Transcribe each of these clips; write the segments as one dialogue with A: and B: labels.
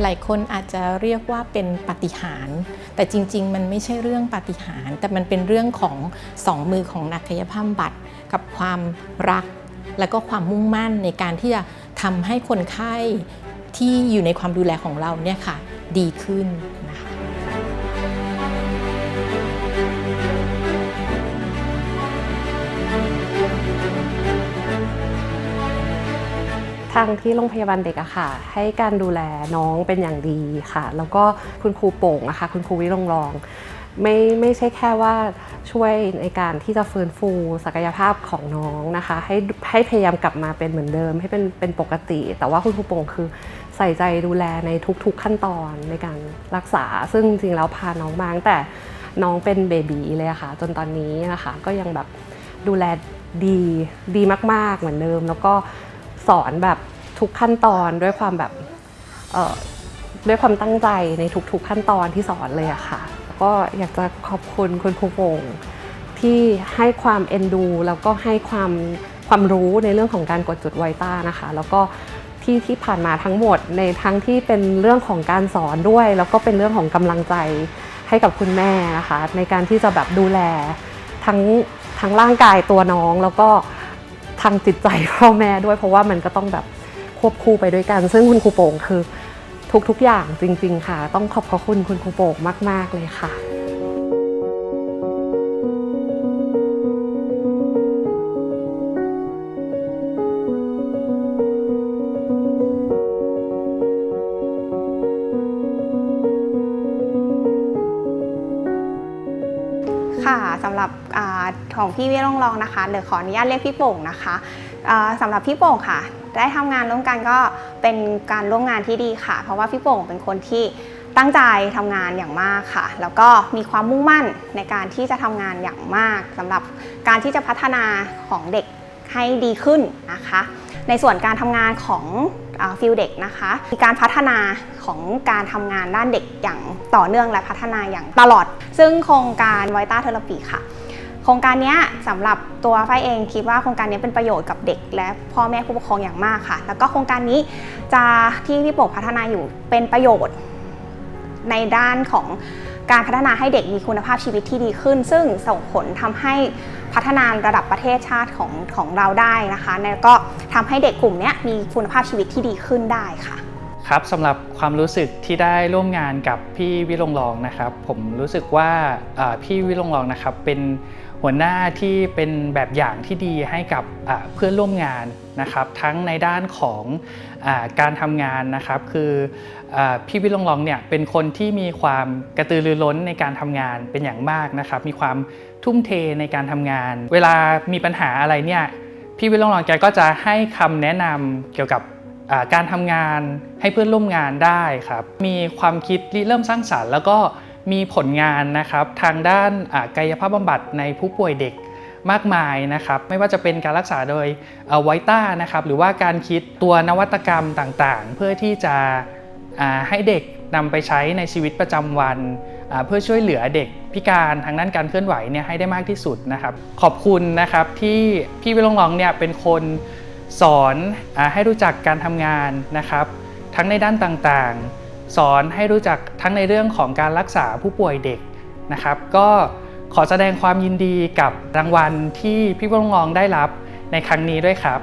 A: หลายคนอาจจะเรียกว่าเป็นปาฏิหาริย์แต่จริง ๆ มันไม่ใช่เรื่องปาฏิหาริย์แต่มันเป็นเรื่องของสองมือของนักกายภาพบำบัดกับความรัก และก็ความมุ่งมั่นในการที่จะทำให้คนไข้ที่อยู่ในความดูแลของเราเนี่ยค่ะดีขึ้นนะคะ
B: ทางที่โรงพยาบาลเด็กอะค่ะ ให้การดูแลน้องเป็นอย่างดีค่ะ แล้วก็คุณครูโป่งอะค่ะ คุณครูวิรงรองไม่ไม่ใช่แค่ว่าช่วยในการที่จะฟื้นฟูศักยภาพของน้องนะคะ ให้ให้พยายามกลับมาเป็นเหมือนเดิม ให้เป็นเป็นปกติ แต่ว่าคุณครูโป่งคือใส่ใจดูแลในทุกๆขั้นตอนในการรักษา ซึ่งจริงๆแล้วพาน้องมาตั้งแต่น้องเป็นเบบีเลยอะค่ะ จนตอนนี้นะคะ ก็ยังแบบดูแลดีดีมาก ๆเหมือนเดิม แล้วก็ สอนแบบทุกขั้นตอนด้วยความแบบด้วยความตั้งใจในทุกๆขั้นตอนที่สอนเลยอะค่ะแล้วก็อยากจะขอบคุณคุณครูโป่งที่ให้ความเอ็นดู แล้วก็ให้ความความรู้ในเรื่องของการกดจุดไวต้านะคะ แล้วก็ที่ที่ผ่านมาทั้งหมดในทั้งที่เป็นเรื่องของการสอนด้วย แล้วก็เป็นเรื่องของกำลังใจให้กับคุณแม่นะคะ ในการที่จะแบบดูแลทั้งทั้งร่างกายตัวน้องแล้วก็ ทางจิตใจพ่อแม่ด้วย เพราะว่ามันก็ต้องแบบควบคู่ไปด้วยกัน ซึ่งคุณครูโป่งคือทุกๆอย่างจริง ๆ ค่ะ ต้องขอบพระคุณคุณครูโป่งมาก ๆ เลยค่ะ
C: ค่ะสำหรับ ของพี่วิรงรองนะคะเดี๋ยวขออนุญาตเรียกพี่โป่งนะคะอ่าสำหรับพี่โป่งค่ะ ได้ทำงานร่วมกันก็เป็นการร่วมงานที่ดีค่ะ เพราะว่าพี่โป่งเป็นคนที่ตั้งใจทำงานอย่างมากค่ะ แล้วก็มีความมุ่งมั่นในการที่จะทำงานอย่างมากสำหรับการที่จะพัฒนาของเด็กให้ดีขึ้นนะคะ ในส่วนการทำงานของฟิลเด็กนะคะ มีการพัฒนาของการทำงานด้านเด็กอย่างต่อเนื่องและพัฒนาอย่างตลอด ซึ่งโครงการไวต้าเทอราปีค่ะ โครงการนี้สำหรับตัวฝ้ายเองคิดว่าโครงการนี้เป็นประโยชน์กับเด็ก และพ่อแม่ผู้ปกครองอย่างมากค่ะ แล้วก็โครงการนี้จะที่พี่โป่งพัฒนาอยู่เป็นประโยชน์ ในด้านของการพัฒนาให้เด็กมีคุณภาพชีวิตที่ดีขึ้น ซึ่งส่งผลทำให้พัฒนาระดับประเทศชาติของของเราได้นะคะแล้วก็ทำให้เด็กกลุ่มนี้มีคุณภาพชีวิตที่ดีขึ้นได้ค่ะ
D: ครับสำหรับความรู้สึกที่ได้ร่วมงานกับพี่วิรงรองนะครับ ผมรู้สึกว่าพี่วิรงรองนะครับเป็น หัวหน้าที่เป็นแบบอย่างที่ดีให้กับเพื่อนร่วมงานนะครับ ทั้งในด้านของอการทำงานนะครับ คืออพี่วิรงรองเนี่ยเป็นคนที่มีความกระตือรือร้นในการทำงานเป็นอย่างมากนะครับ มีความทุ่มเทในการทำงาน เวลามีปัญหาอะไรเนี่ยพี่วิรงรองแกก็จะให้คำแนะนำเกี่ยวกับการทำงานให้เพื่อนร่วมงานได้ครับ มีความคิดริเริ่มสร้างสรรค์ แล้วก็ มีผลงานนะครับทางด้านกายภาพบำบัดในผู้ป่วยเด็กมากมายนะครับ ไม่ว่าจะเป็นการรักษาโดยไวต้านะครับหรือว่าการคิดตัวนวัตกรรมต่างๆ เพื่อที่จะให้เด็กนำไปใช้ในชีวิตประจำวันเพื่อช่วยเหลือเด็กพิการทางด้านการเคลื่อนไหวเนี่ยให้ได้มากที่สุดนะครับ ขอบคุณนะครับที่พี่วิลงรองเนี่ยเป็นคนสอนอให้รู้จักการทำงานนะครับ ทั้งในด้านต่างๆ สอนให้รู้จักทั้งในเรื่องของการรักษาผู้ป่วยเด็กนะครับ ก็ขอแสดงความยินดีกับรางวัลที่พี่วงรองได้รับในครั้งนี้ด้วยครับ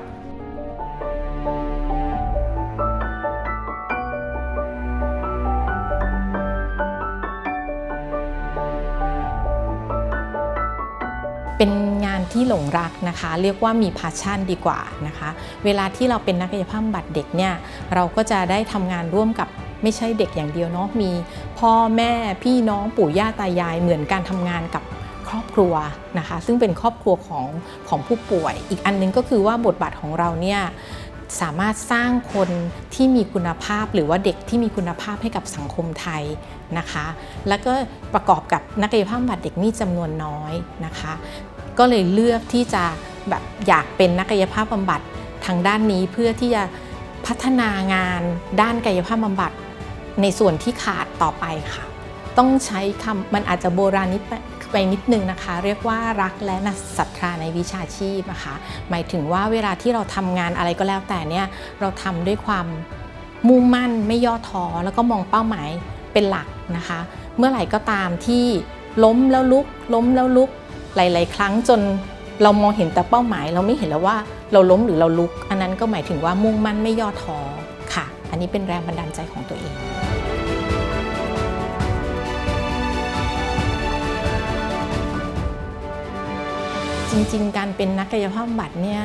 D: า
A: นที่หลงรักนะคะ เรียกว่ามีพาชั่นดีกว่านะคะ เวลาที่เราเป็นนักกายภาพบำบัดเด็กเนี่ยเราก็จะได้ทำงานร่วมกับไม่ใช่เด็กอย่างเดียวเนาะมีพ่อแม่พี่น้องปู่ย่าตายายเหมือนการทำงานกับครอบครัวนะคะ ซึ่งเป็นครอบครัวของของผู้ป่วย อีกอันหนึงก็คือว่าบทบาทของเราเนี่ยสามารถสร้างคนที่มีคุณภาพหรือว่าเด็กที่มีคุณภาพให้กับสังคมไทยนะคะ แล้วก็ประกอบกับนักกายภาพบำบัดเด็กมีจำนวนน้อยนะคะ ก็เลยเลือกที่จะแบบอยากเป็นนักกายภาพบำบัดทางด้านนี้เพื่อที่จะพัฒนางานด้านกายภาพบำบัดในส่วนที่ขาดต่อไปค่ะ ต้องใช้คำมันอาจจะโบราณนิดไปนิดนึงนะคะ เรียกว่ารักและนศรัทธาในวิชาชีพนะคะ หมายถึงว่าเวลาที่เราทำงานอะไรก็แล้วแต่เนี่ยเราทำด้วยความมุ่งมั่นไม่ย่อท้อแล้วก็มองเป้าหมายเป็นหลักนะคะ เมื่อไหร่ก็ตามที่ล้มแล้วลุก ล้มแล้วลุก หลาย ๆ ครั้งจนเรามองเห็นแต่เป้าหมาย เราไม่เห็นแล้วว่าเราล้มหรือเราลุก อันนั้นก็หมายถึงว่ามุ่งมั่นไม่ย่อท้อค่ะ อันนี้เป็นแรงบันดาลใจของตัวเองจริงๆ การเป็นนักกายภาพบำบัดเนี่ย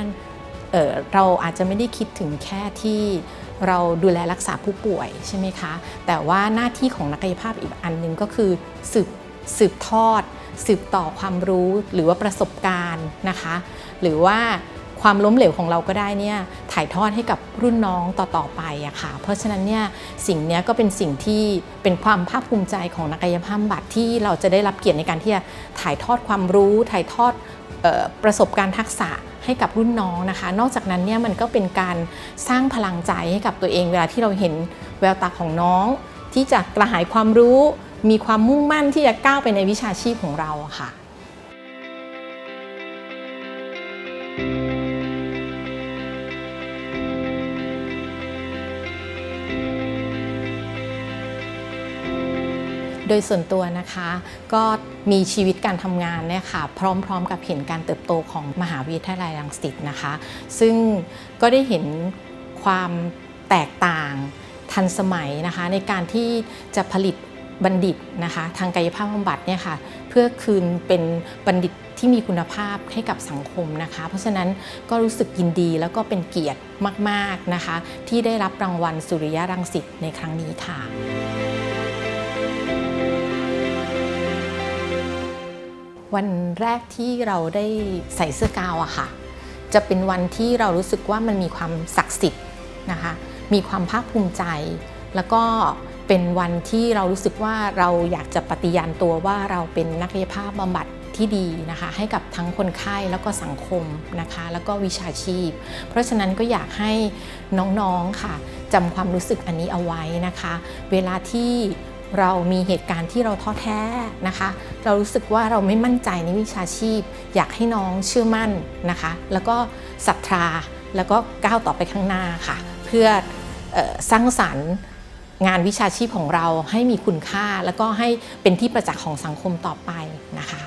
A: เเราอาจจะไม่ได้คิดถึงแค่ที่เราดูแลรักษาผู้ป่วยใช่ไหมคะ แต่ว่าหน้าที่ของนักกายภาพอีกอันหนึ่งก็คือสืบสืบทอด สืบต่อความรู้หรือว่าประสบการณ์นะคะ หรือว่าความล้มเหลวของเราก็ได้เนี่ยถ่ายทอดให้กับรุ่นน้องต่อๆไปอะค่ะ เพราะฉะนั้นเนี่ยสิ่งนี้ก็เป็นสิ่งที่เป็นความภาคภูมิใจของนักกายภาพบำบัดที่เราจะได้รับเกียรติในการที่จะถ่ายทอดความรู้ ถ่ายทอดออประสบการณ์ทักษะให้กับรุ่นน้องนะคะ นอกจากนั้นเนี่ยมันก็เป็นการสร้างพลังใจให้กับตัวเอง เวลาที่เราเห็นแววตาของน้อง ที่จะกระหายความรู้ มีความมุ่งมั่นที่จะก้าวไปในวิชาชีพของเราค่ะโดยส่วนตัวนะคะก็มีชีวิตการทำงานเนี่ยค่ะพร้อมๆ กับเห็นการเติบโตของมหาวิทยาลัยรังสิตนะคะ ซึ่งก็ได้เห็นความแตกต่างทันสมัยนะคะในการที่จะผลิต บัณฑิตนะคะทางกายภาพบำบัดเนี่ยค่ะเพื่อคืนเป็นบัณฑิตที่มีคุณภาพให้กับสังคมนะคะ เพราะฉะนั้นก็รู้สึกยินดีแล้วก็เป็นเกียรติมากๆนะคะ ที่ได้รับรางวัลสุริยะรังสิตในครั้งนี้ค่ะวันแรกที่เราได้ใส่เสื้อกาวอะค่ะ จะเป็นวันที่เรารู้สึกว่ามันมีความศักดิ์สิทธิ์นะคะ มีความภาคภูมิใจ แล้วก็ เป็นวันที่เรารู้สึกว่าเราอยากจะปฏิญาณตัวว่าเราเป็นนักกายภาพบำบัดที่ดีนะคะให้กับทั้งคนไข้แล้วก็สังคมนะคะแล้วก็วิชาชีพ เพราะฉะนั้นก็อยากให้น้องๆค่ะจำความรู้สึกอันนี้เอาไว้นะคะ เวลาที่เรามีเหตุการณ์ที่เราท้อแท้นะคะ เรารู้สึกว่าเราไม่มั่นใจในวิชาชีพ อยากให้น้องเชื่อมั่นนะคะ แล้วก็ศรัทธาแล้วก็ก้าวต่อไปข้างหน้าค่ะ เพื่อออสร้างสรรค์ งานวิชาชีพของเราให้มีคุณค่า แล้วก็ให้เป็นที่ประจักษ์ของสังคมต่อไปนะคะ